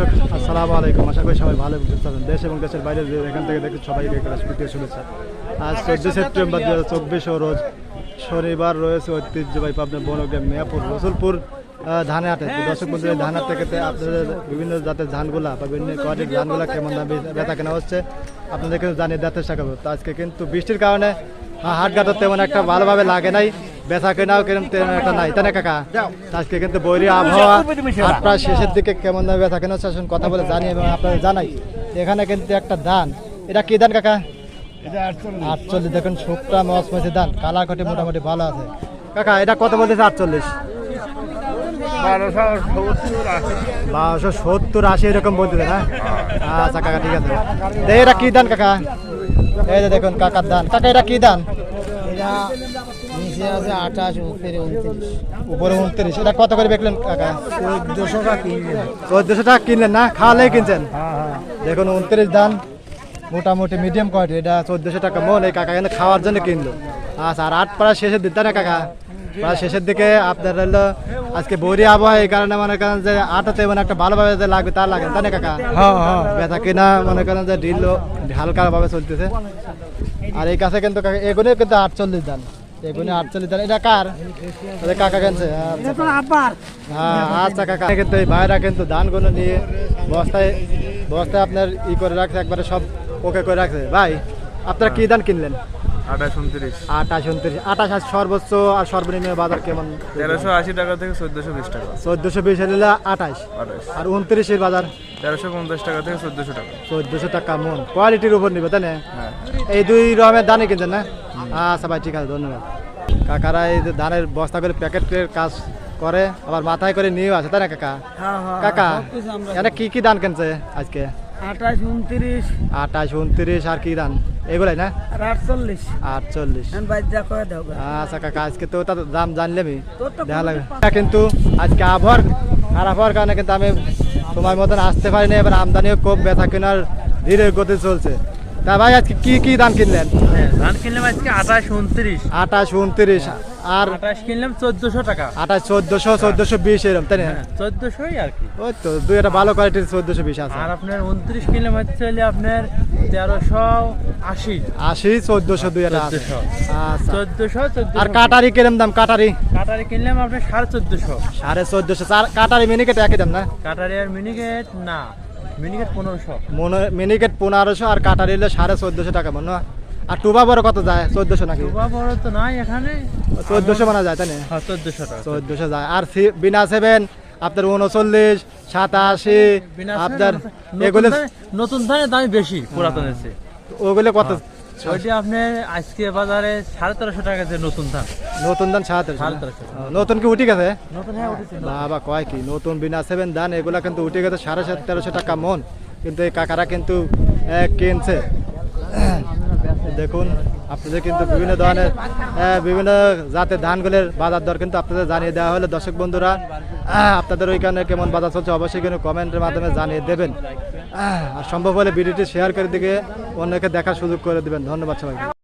দর্শক আসসালামু আলাইকুম। আশা করি সবাই ভালো বুঝতে পারবেন দেশ এবং দেশের বাইরে এখান থেকে দেখে সবাইকে ক্লাসপিটিয়ে শুভেচ্ছা আজ চোদ্দ সেপ্টেম্বর দু হাজার চব্বিশ রোজ শনিবার রয়েছে ঐতিহ্যবাহী পাবনা বনগ্রাম মিয়াপুর রসুলপুর ধানে হাটে দর্শক ধান হাট থেকে আপনাদের বিভিন্ন জাতের ধানগুলা বা বিভিন্ন কোয়ালিটির ধানগুলা কেমন দামে বেচা কেনা হচ্ছে আপনাদেরকে জানিয়ে দেওয়ার চেষ্টা তো আজকে কিন্তু বৃষ্টির কারণে আহ, হাট ঘাটত তেমন একটা ভালোভাবে লাগে নাই। বেচা কেনাও কেমন একটা নাই। তাই না কাকা? আজকে কিন্তু বৈরী আবহাওয়া প্রায় শেষের দিকে কেমন বেচা কেনা আসুন কথা বলে জানি এবং আপনাদের জানাই। এখানে কিন্তু একটা ধান এটা কি ধান কাকা? আটচল্লিশ। দেখুন শুকটা মস মসি ধান কালার কটি মোটামুটি ভালো আছে। কাকা এটা কত বলতেছে আটচল্লিশ? বারোশো সত্তর আশি এরকম বলতেছে না? আচ্ছা কাকা ঠিক আছে। এটা কি ধান কাকা? এই যে দেখুন কাকার ধান কাকা এটা কি ধান এটা নিচে আছে আঠাশ উপরে উনত্রিশ। উপরে উনত্রিশ। এটা কত করে কাকা? চোদ্দশো টাকা চোদ্দশো টাকা কিনলেন না? খাওয়ালেই কিনছেন? হ্যাঁ হ্যাঁ। দেখুন উনত্রিশ দাম মোটামুটি মিডিয়াম কোয়ালিটি এটা চোদ্দশো টাকা মন এই কাকা এখানে খাওয়ার জন্য কিনলো। আচ্ছা আর আট পাড়া শেষে দিতে না কাকা? প্রায় শেষের দিকে আপনার হলো আজকে বৈরি আবহাওয়া এই কারণে মনে করেন যে আটাতে মানে একটা ভালোভাবে যে লাগবে তার লাগে তাই না কাকা? হ্যাঁ হ্যাঁ। ব্যথা কিনা মনে করেন যে ঢিল হালকা ভাবে চলতেছে। আর এই কাছে কিন্তু কাকা এগুলো কিন্তু আটচল্লিশ দান এগুলো আটচল্লিশ দান। এটা কার? কাকা কেনছে? আচ্ছা। হ্যাঁ আচ্ছা কাকা। কিন্তু এই ভাইরা কিন্তু ধানগুলো নিয়ে বস্তায় বস্তায় আপনার ই করে রাখছে একবারে সব ওকে করে রাখছে। ভাই আপনারা কি ধান কিনলেন? আঠাশ উনত্রিশ। আঠাশ উনত্রিশ। আঠাশ সর্বোচ্চ আর সর্বনিম্ন বাজার কেমন? তেরোশো আশি টাকা থেকে চোদ্দশো বিশ টাকা। চোদ্দশো বিশ হলে আঠাশ। আর উনত্রিশের বাজার? তেরোশো পঞ্চাশ টাকা থেকে চোদ্দশো টাকা। চোদ্দশো টাকা মন। কোয়ালিটির উপর নিবে তাই না? হ্যাঁ। এই দুই রকমের কিনছেন না? আচ্ছা ভাই ঠিক আছে ধন্যবাদ। কাকারা এই যে ধানের বস্তা করে প্যাকেটের কাজ করে আবার মাথায় করে নিয়েও আছে তাই না কাকা? হ্যাঁ হ্যাঁ কাকা এটা কি কি ধান কিনছে আজকে? আঠাশ উনত্রিশ। আঠাশ উনত্রিশ আর কি দান এগুলাই না? আর আটচল্লিশ। আচ্ছা কাকা আজকে তো তার দাম জানলে আমি। দেখা কিন্তু আজকে আবহাওয়ার খারাপ হওয়ার কারণে কিন্তু আমি সময় মতন আসতে পারিনি। এবার আমদানিও খুব ব্যথা কেনার ধীরে গতি চলছে। তা ভাই আজকে কি কি ধান কিনলেন? ধান কিনলাম আজকে আঠাশ উনত্রিশ। আঠাশ উনত্রিশ আর আঠাশ কিনলাম চোদ্দশো টাকা। আঠাশ চোদ্দশো চোদ্দশো বিশ এরকম তাই না? চোদ্দশোই আর কি। ওই তো দুই একটা ভালো কোয়ালিটির চোদ্দশো বিশ আছে। আর আপনার উনত্রিশ হচ্ছে আপনার তেরোশো আশি। আশি চোদ্দশো দুই একটা আছে। 1400 আচ্ছা। চোদ্দশো আর কাটারি কিরম দাম কাটারি? কাটারি কিনলাম আপনার সাড়ে চোদ্দশো। সাড়ে চোদ্দশো কাটারি মিনিকেট একই দাম না? কাটারি আর মিনিকেট না। মিনিকেট পনেরোশো। মিনিকেট পনেরোশো আর কাটা নিলে সাড়ে চোদ্দশো টাকা মনে হয়। আর টুবা বড় কত যায়? চোদ্দশো নাকি? টুবা বড় তো নাই এখানে। চোদ্দশো মানা যায় তাই না হ্যাঁ চোদ্দশো টাকা। চোদ্দশো যায়। আর বিনা সেভেন আপনার উনচল্লিশ সাতাশি আপনার এগুলো নতুন ধানের দাম বেশি পুরাতনের চেয়ে ওগুলো কত ওইটি আপনি আজকে বাজারে সাড়ে তেরোশো টাকা যে নতুন ধান। নতুন ধান সাড়ে তেরোশো নতুন কি উঠে গেছে? নতুন হ্যাঁ উঠেছে বাবা কয় কি? নতুন বিনা সেভেন ধান এগুলা কিন্তু উঠে গেছে সাড়ে সাত তেরোশো টাকা মন। কিন্তু এই কাকারা কিন্তু কিনছে। দেখুন। আপনাদের কিন্তু বিভিন্ন ধরনের বিভিন্ন জাতের ধানগুলোর বাজার দর কিন্তু আপনাদের জানিয়ে দেওয়া হলো। দর্শক বন্ধুরা আপনাদের ওইখানে কেমন বাজার চলছে অবশ্যই কিন্তু কমেন্টের মাধ্যমে জানিয়ে দেবেন। আর সম্ভব হলে ভিডিওটি শেয়ার করে দিকে অন্যকে দেখার সুযোগ করে দেবেন। ধন্যবাদ সবাইকে।